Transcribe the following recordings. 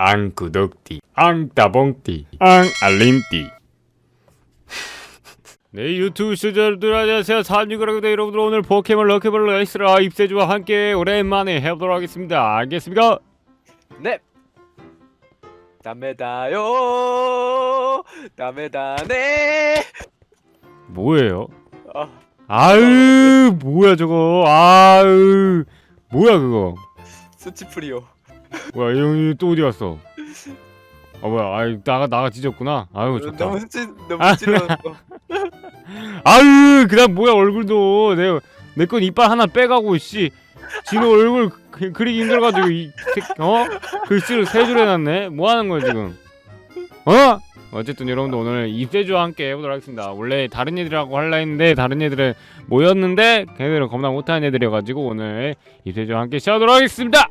앙 구독띠 앙 따봉띠 앙 알림띠 네 유튜브 시청자들 안녕하세요 사람이그라고도 여러분들 오늘 포켓몬 럭키볼 레이스라 입세주와 함께 오랜만에 해보도록 하겠습니다 알겠습니까? 네. 다메다요. 다메다네. 뭐예요? 아, 아유 뭐야 저거 아유 뭐야 그거 수치프리오. 뭐야 이 형이 또 어디 갔어? 아 뭐야 아이 나가 나가 찢었구나? 아유 좋다. 너무 수치 너무 아. 찔렀어. 아유 그다음 뭐야 얼굴도. 내내건 이빨 하나 빼가고 씨. 진호 얼굴 그, 그리기 힘들어가지고 이 새- 어? 글씨를 세 줄 해놨네? 뭐 하는 거야 지금? 어? 어쨌든 여러분들 오늘 입세주와 함께 해보도록 하겠습니다. 원래 다른 애들하고 할라 했는데 다른 애들은 모였는데 걔네들은 겁나 못하는 애들이어가지고 오늘 입세주와 함께 시작하도록 하겠습니다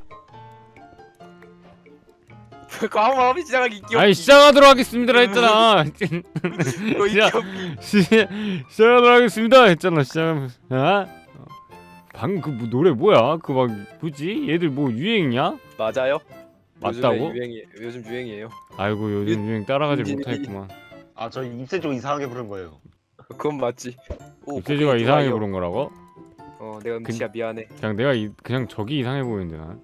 광범위 시작하기 귀엽기. 아니 시작하도록 하겠습니다 했잖아 이거 시작. 귀엽기. 시, 시작하도록 하겠습니다 했잖아 시작하면 아? 방금 그 뭐, 노래 뭐야 그 막 뭐지 얘들 뭐 유행이냐 맞아요. 맞다고? 요즘에 유행이 요즘 유행이에요. 아이고 요즘 유행 따라가지 이- 못하겠구만 아 저 입세조 이상하게 부른 거예요. 그건 맞지. 오, 입세주가 곡이 이상하게 좋아요. 부른 거라고 어, 내가 그- 진짜 미안해. 그냥 내가 이, 그냥 저기 이상해 보이는데 난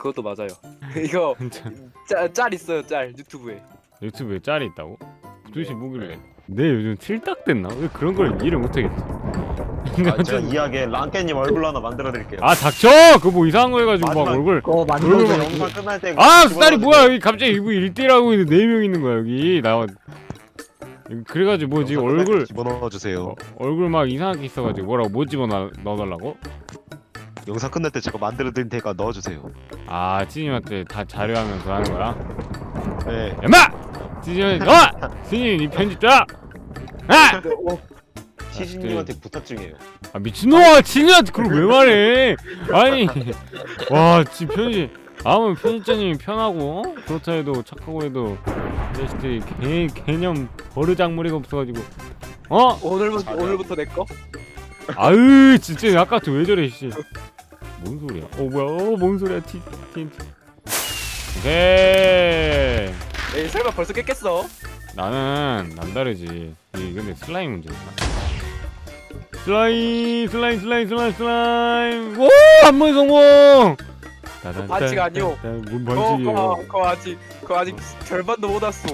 그것도 맞아요. 이거 진짜 짤, 짤 있어요. 짤 유튜브에. 유튜브에 짤이 있다고 도대체 뭐길래 내 요즘 틀딱 됐나 왜 그런 걸 이해를 못하겠지 아, 제가 이야기에 랑깨님 얼굴 하나 만들어 드릴게요. 아 닥쳐 그거 뭐 이상한 거 해가지고 막 마지막- 얼굴 얼굴 만들어서 막- 영상 끝날 때아 집어넣어주세요. 수달이 뭐야 여기 갑자기 이거 1대1 하고 있는데 4명 있는 거야 여기 나 그래가지고 뭐지 얼굴 집어넣어 주세요. 어, 얼굴 막 이상하게 있어가지고 뭐라고 뭐 집어 넣, 넣어달라고? 영상 끝날 때 제가 만들어 드릴 테니까 넣어 주세요. 아 찌님한테 다 자료하면서 하는 거야? 네. 야마! 찌님 어! 찌님 이 편집 자! 아! 시신님한테 부탁 중이에요. 아 미친놈아 찌님한테 그걸 왜 말해 아니 와지 편집 아무 편집자님이 편하고 어? 그렇다 해도 착하고 해도 이 자식들이 개, 개념 버르장머리가 없어가지고 어? 오늘부터. 오늘부터 내 거. 아으 진짜 아까부터 왜 저래 씨. 뭔 소리야? 어 뭐야? 어뭔 소리야? 티 티. 오케이. 에이 설마 벌써 깼겠어? 나는 남다르지. 이 근데 슬라임 문제구나. 슬라임 슬라임 슬라임 슬라임 슬라임. 오한 번에 성공. 따단, 반칙 아니오. 따단, 뭔 반칙이에요? 그거 그거 아직 그거 아직 절반도 못 왔어.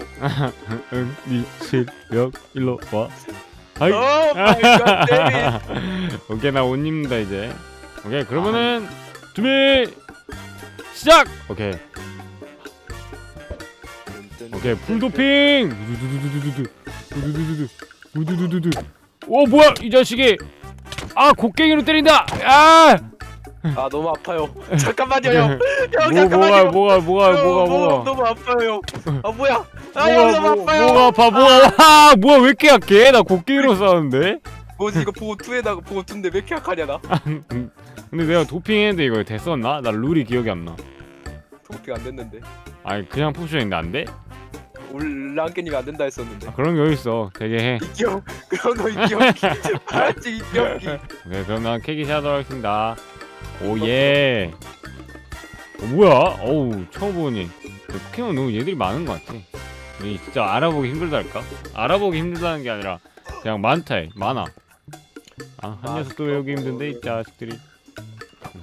응, 니 실력 일로 와. 아이. 오 마이 갓 데미. 오케이 나 옷 입는다 이제 오케이 그러면은 준비 시작 오케이 오케이 풀 도핑 두두두두두두 두두두두두 두두두두두 오 뭐야 이 자식이 아 곡괭이로 때린다 아 아 너무 아파요. 잠깐만요 형. 형 뭐, 뭐가 잠깐만요. 뭐가 뭐가 형, 뭐가 뭐, 뭐가 너무 아파요. 아 뭐야? 아형 뭐가 너무 뭐, 아파요. 뭐가 아파 뭐가 아 뭐야 왜 이렇게 약해 나 곡괭이로 싸우는데 뭐지 이거 보고 투에다가 보고 투인데 왜 이렇게 약하냐 나? 근데 내가 도핑했는데 이거 됐었나? 나 룰이 기억이 안나. 도핑 안 됐는데. 아니 그냥 푸셔했는데 안 돼? 올랑깨님이 안 된다 했었는데. 아, 그런 게 어딨어. 되게 해. 이기영 그런 거 이기영기. 알았지 이기영기. 오케이 그럼 난 캐기 시작하도록 하겠습니다. 오예. 어, 뭐야? 어우 처음 보니. 포켓몬 너무 얘들이 많은 것 같아. 이 진짜 알아보기 힘들달까? 알아보기 힘들다는 게 아니라 그냥 많다 해. 많아. 아, 한 아, 녀석도 외우기 힘든데 이 자식들이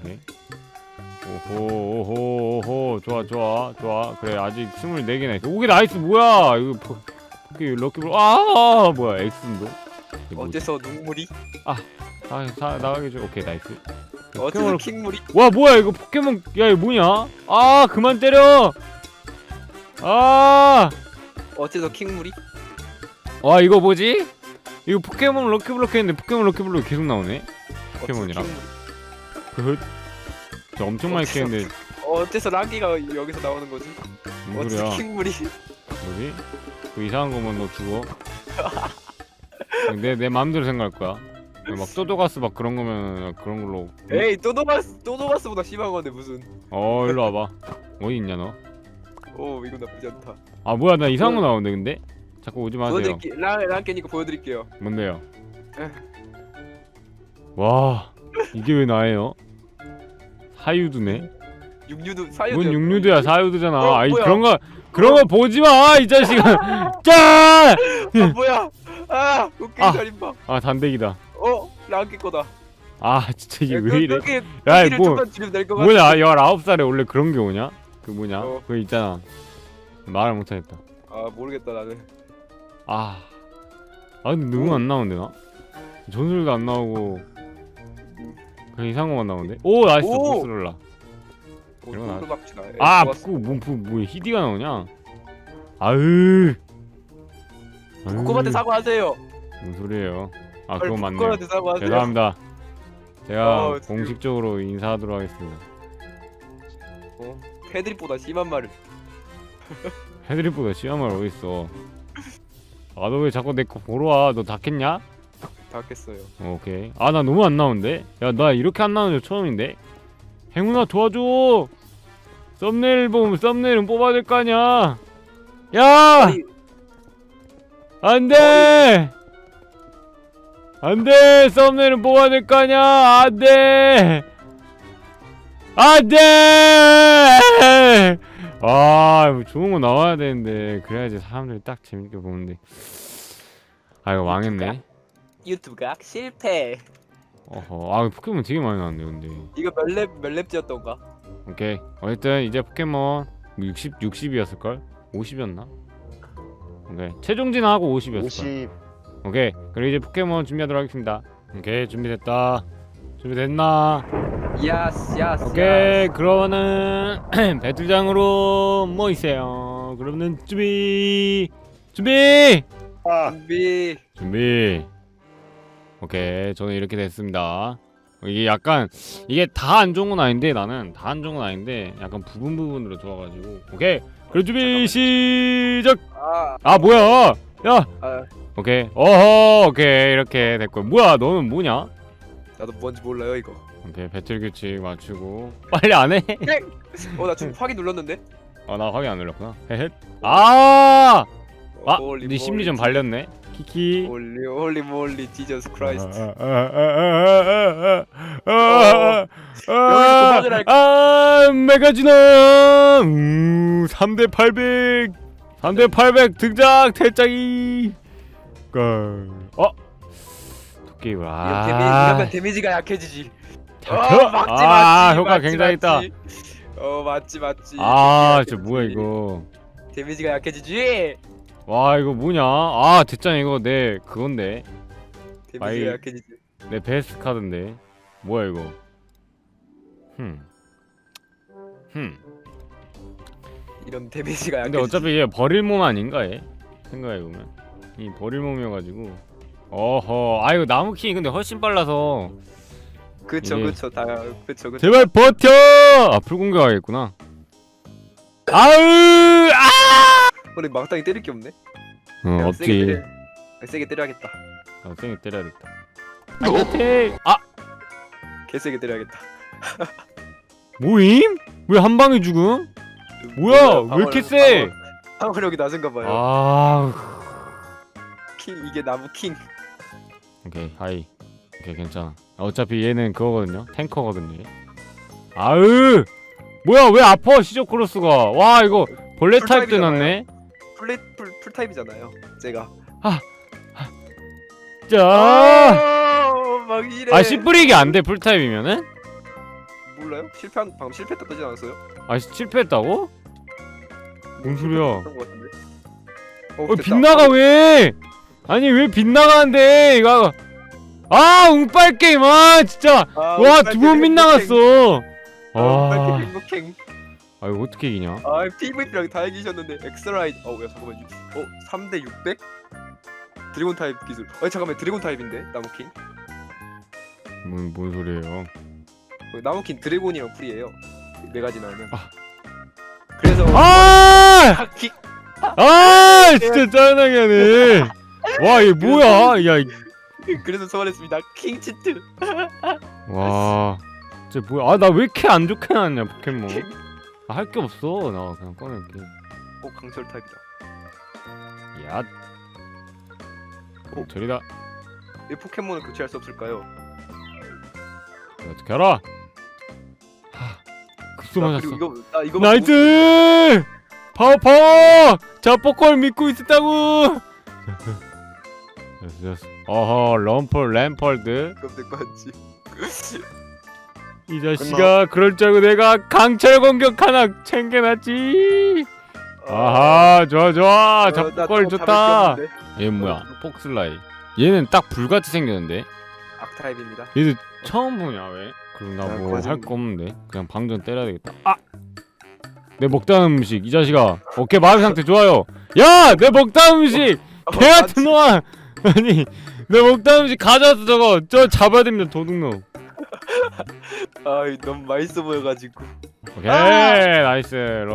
오케이 오호 오호 오호 좋아 좋아 좋아 그래 아직 24개나 있어 오게 나이스 뭐야 이거 포- 포켓 럭키볼 아 뭐야 뭐지? 어째서 눈물이? 아, 다 나가게 줘. 오케이, 나이스. 어째서 포켓몬을- 킹물이? 와, 뭐야 이거 포켓몬? 야, 이거 뭐냐? 아, 그만 때려. 아, 어째서 킹물이? 와 이거 뭐지? 이거 포켓몬 럭키블럭 했는데 포켓몬 럭키블럭 계속 나오네. 어째서 포켓몬이랑? 킹물이? 그, 저 엄청 많이 키웠는데 어째서 랑기가 여기서 나오는 거지? 뭔 어째서 소리야? 킹물이? 뭐지? 그 이상한 거면 너 죽어. 내 내 마음대로 생각할 거야. 막 또도가스 막 그런 거면 그런 걸로. 에이 또도가스 또도가스보다 심한 건데 무슨? 어, 일로 와봐. 어디 있냐 너? 오 이거 나쁘지 않다. 아 뭐야 나 이상한 거 나오는데 근데? 자꾸 오지 마세요. 보여드릴게 랑 랑깨니까 보여드릴게요. 뭔데요? 에. 와 이게 왜 나예요? 사유두네? 육류도 사유도. 뭔 육류도야 사유도잖아 어, 아이 뭐야? 그런 거 그런 거 보지 마 이 자식아 짠! 아 뭐야? 아 웃긴 아. 살인마. 아 단대기다 어 랑켓 거다. 아 진짜 이게 야, 왜 그- 이래 그렇게 야, 고기를 뭐- 좀만 줄이면 될것 같아. 뭐냐 19살에 원래 그런 게 오냐 그 뭐냐 어. 그거 있잖아 말을 못 하겠다 아 모르겠다 나는. 아, 아 근데 너무 안 나오는데 나? 전술도 안 나오고 그냥 이상한 것만 나오는데? 오 나이스 오! 보스롤라 이런 거. 아 뭐, 뭐, 뭐 히디가 나오냐? 아으 코코한테 사과하세요. 무슨 소리예요 아 그건 맞네요 코코한테 사과하세요. 죄송합니다 제가 어, 지금- 공식적으로 인사하도록 하겠습니다 어, 패드립보다 심한 말을. 헤드립보다 시험을 어딨어 아너 왜 자꾸 내 거 보러 와너 다 깼냐? 어, 오케이. 아, 나 너무 안 나오는데? 야, 나 이렇게 안 나오는 거 처음인데? 행운아, 도와줘! 썸네일 보면 썸네일은 뽑아야 될 거 아니야! 야! 아니, 안 돼! 안 돼! 썸네일은 뽑아야 될 거 아니야! 안 돼! 안 돼! 아, 뭐 좋은 거 나와야 되는데. 그래야지 사람들이 딱 재밌게 보는데. 아, 이거 망했네. 유튜브가 실패. 어허, 아 포켓몬 되게 많이 나왔네 근데. 이거 몇렙 몇렙지었던가? 오케이. 어쨌든 이제 포켓몬 60 60이었을 걸? 50이었나? 오케이. 최종진 하고 50이었을 걸. 50 오케이. 그리고 이제 포켓몬 준비하도록 하겠습니다. 오케이, 준비됐다. 준비됐나? 야스 야스. 오케이. 그러면은 배틀장으로 뭐 있어요? 그러면은 준비. 준비. 아 준비. 준비. 오케이, 저는 이렇게 됐습니다. 이게 약간 이게 다 안 좋은 건 아닌데 나는 다 안 좋은 건 아닌데 약간 부분 부분으로 좋아가지고 오케이. 그럼 준비 시작. 아, 아 뭐야? 야, 아 오케이. 어허, 오케이 이렇게 됐고. 뭐야? 너는 뭐냐? 나도 뭔지 몰라요 이거. 오케이 배틀 규칙 맞추고 빨리 안 해? 어 나 지금 확인 눌렀는데. 아 나 확인 안 눌렀구나. 헤헷. 아, 아, 홀리 네 심리 좀 발렸네. 키키. 홀리 홀리 몰리 지저스 크라이스트. 아, 여기서 도망을 아, 메가지나 음, 3대 800 3대 800 등장 대장이 어 도깨비를 이런 데미 아 이러면 데미지가 약해지지. 자, 어, 맞지 맞지. 아 효과 맞지, 굉장히 있다 맞지. 어 맞지 맞지. 아 진짜 뭐야. 이거 데미지가 약해지지. 와 이거 뭐냐? 아 대장 이거. 내 그건데. 데미지가 아이. 약해지지. 내 베스트 카드인데. 뭐야 이거? 흠. 흠. 이런 데미지가 약해지지. 근데 어차피 얘 버릴 몸 아닌가 얘? 생각해 보면. 이 버릴 몸이어가지고. 어허. 아 이거 나무킹이 근데 훨씬 빨라서. 그쵸 이게- 그쵸. 다 그쵸 그쵸. 제발 버텨! 아 풀 공격하겠구나. 아으 아 근데 망땅이 때릴 게 없네. 어, 내가 세게 없지 때려- 세게 때려야겠다. 아, 세게 때려야겠다. 아 못해 아! 개세게 때려야겠다. 모임? 왜 한 방에 죽음? 뭐야? 왜 이렇게 세? 방어력이 낮은가 봐요. 아 킹 이게 나무 킹. 오케이 하이. 오케이 괜찮아. 어차피 얘는 그거거든요. 탱커거든요 얘. 아으 뭐야 왜 아파 시저 크로스가? 와 이거 벌레 타입 풀타입이잖아요. 되났네 풀레 풀 풀타입이잖아요. 제가. 자 아, 막 이래. 아, 씨 뿌리기 안 돼, 풀타입이면은? 몰라요? 실패한 방금 실패했다 뜨지 않았어요? 아, 씨, 실패했다고? 뭔 소리야? 것 같은데. 어, 어, 됐다. 빗나가, 왜? 아니, 왜 빗나가는데, 이거. 아, 운빨 게임, 아, 진짜. 아, 와, 두 번 빗나갔어. 아, 아, 행복행. 아, 이거 어떻게 이기냐? 아, PVP랑 다 이기셨는데 엑스라이드. 어, 야 잠깐만. 유- 어, 3대 600? 드래곤 타입 기술. 어, 잠깐만. 드래곤 타입인데 나무킹. 뭔, 뭔 소리예요? 어, 나무킹 드래곤이랑 풀이에요. 네 가지 나오면. 아. 그래서 아! 하키 아, 진짜 짜증나게 하네. 와, 얘 뭐야? 야, 이- 그래서 소환했습니다. 킹 치트. 와. 진짜 뭐야? 아, 나 왜 이렇게 안 좋게 나왔냐, 포켓몬. 아, 할게 없어. 나 그냥 꺼낼게. 어, 강철 타입이다. 야. 어? 저리다. 왜 포켓몬을 교체할 수 없을까요? 어떻게 알아? 하, 복수 나 맞았어 그리고 이거 나 이거 나이스 파워 파워 자 포콜 믿고 있었다고 됐어 됐어 어허 럼펄 램펄드 그럼 될거 같지. 이 자식아 그럴 줄 알고 내가 강철 공격 하나 챙겨놨지. 아하 좋아 좋아. 자 포콜 좋다. 얘 뭐야? 폭슬라이. 얘는 딱 불같이 생겼는데? 악타입입니다. 얘도 처음 보냐 왜? 그럼 나 야, 뭐 거짓- 할거 없는데? 그냥 방전 때려야 되겠다. 아! 내 먹다는 음식 이 자식아. 오케이 마음 상태 좋아요. 야! 내 먹다는 음식! 개같은 놈아! 아니 내 먹다는 음식 가져와서 저거. 저 잡아야 됩니다 도둑놈 아 너무 맛있어 보여가지고. 오케이 아! 나이스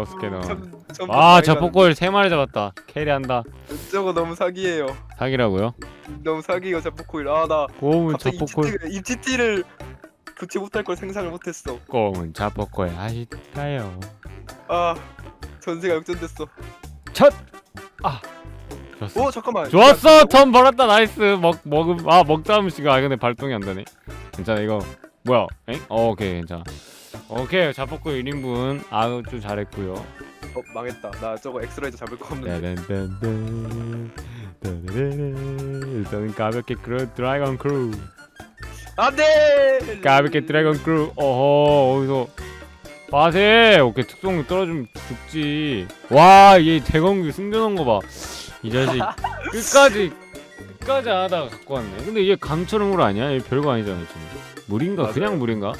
참- 참 아저 많이 포콜 3마리 잡았다 캐리한다 가는데. 저거 너무 사기예요. 사기라고요? 너무 사기예요 자포코일. 아나 고음은 갑자기 자포콜 입티티, 입티티를 교체 못할 걸 생각을 못했어. 고음은 자포콜 아실까요? 아 전세가 역전됐어. 좋았어 오 잠깐만. 좋았어 턴 벌었다 나이스 먹 먹음 아 먹다 음식 아 근데 발동이 안 되네 괜찮아 이거 뭐야? 엥? 어 오케이 괜찮아. 오케이 자폭구 1인분. 아우 좀 잘했고요. 어 망했다. 나 저거 엑스라이저 잡을 거 없는데. 따라라라. 일단은 가볍게 크루 드래곤 크루. 안돼. 가볍게 드래곤 크루. 어허 어디서. 빠세! 오케이 특성 떨어지면 죽지. 와얘 대검기 숨겨놓은 거 봐 이 자식. 끝까지 안 하다가 갖고 왔네 근데 얘 강철은 물 아니야? 얘 별거 아니잖아 지금 물인가? 맞아요. 그냥 물인가?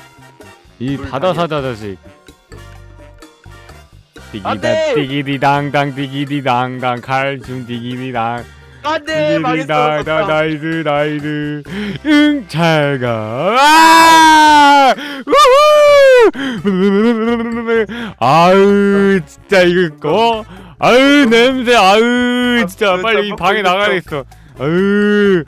이 물 바다 사자 자식 안 띠기다 돼! 띠기디당당 띠기디당당 칼춤 띠기디당 안돼 망했어. 띠기디당당 졌다. 나이스 나이스 응 잘가 아! 우후! 아유 진짜 이거 어? 아유 냄새 아유 진짜 아, 빨리 진짜 방에. 나가야겠어 아유